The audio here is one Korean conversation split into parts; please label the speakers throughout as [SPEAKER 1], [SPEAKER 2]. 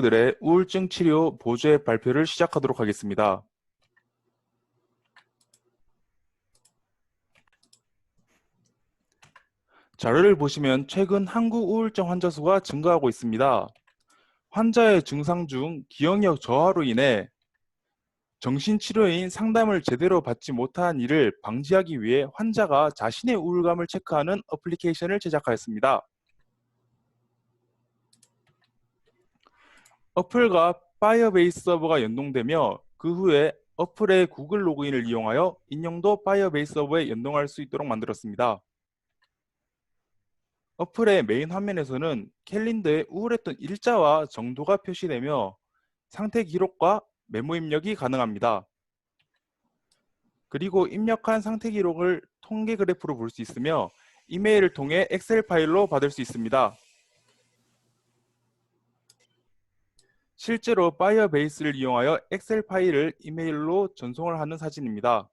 [SPEAKER 1] 들의 우울증 치료 보조의 발표를 시작하도록 하겠습니다. 자료를 보시면 최근 한국 우울증 환자 수가 증가하고 있습니다. 환자의 증상 중 기억력 저하로 인해 정신치료인 상담을 제대로 받지 못한 일을 방지하기 위해 환자가 자신의 우울감을 체크하는 어플리케이션을 제작하였습니다. 어플과 파이어베이스 서버가 연동되며 그 후에 어플의 구글 로그인을 이용하여 인용도 파이어베이스 서버에 연동할 수 있도록 만들었습니다. 어플의 메인 화면에서는 캘린더에 우울했던 일자와 정도가 표시되며 상태 기록과 메모 입력이 가능합니다. 그리고 입력한 상태 기록을 통계 그래프로 볼 수 있으며 이메일을 통해 엑셀 파일로 받을 수 있습니다. 실제로 파이어베이스를 이용하여 엑셀 파일을 이메일로 전송을 하는 사진입니다.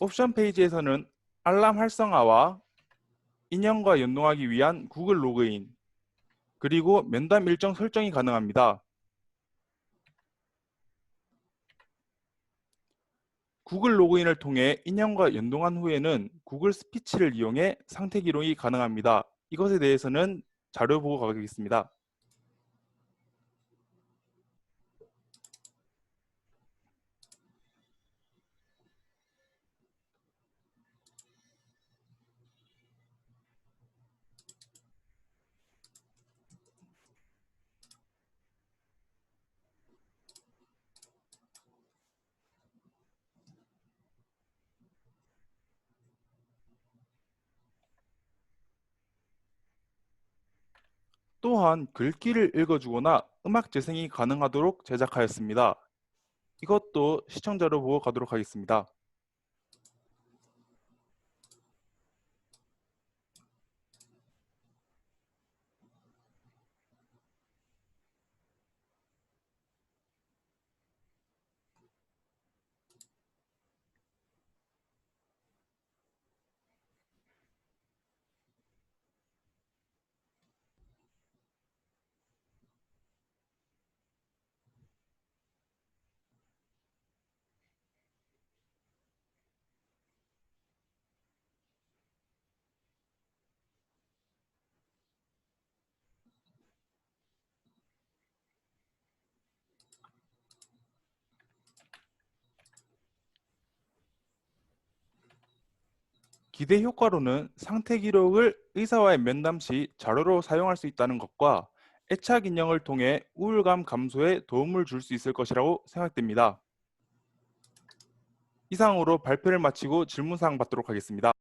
[SPEAKER 1] 옵션 페이지에서는 알람 활성화와 인형과 연동하기 위한 구글 로그인, 그리고 면담 일정 설정이 가능합니다. 구글 로그인을 통해 인형과 연동한 후에는 구글 스피치를 이용해 상태 기록이 가능합니다. 이것에 대해서는 자료 보고 가겠습니다. 또한 글귀를 읽어주거나 음악 재생이 가능하도록 제작하였습니다. 이것도 시청자로 보고 가도록 하겠습니다. 기대 효과로는 상태 기록을 의사와의 면담 시 자료로 사용할 수 있다는 것과 애착 인형을 통해 우울감 감소에 도움을 줄 수 있을 것이라고 생각됩니다. 이상으로 발표를 마치고 질문사항 받도록 하겠습니다.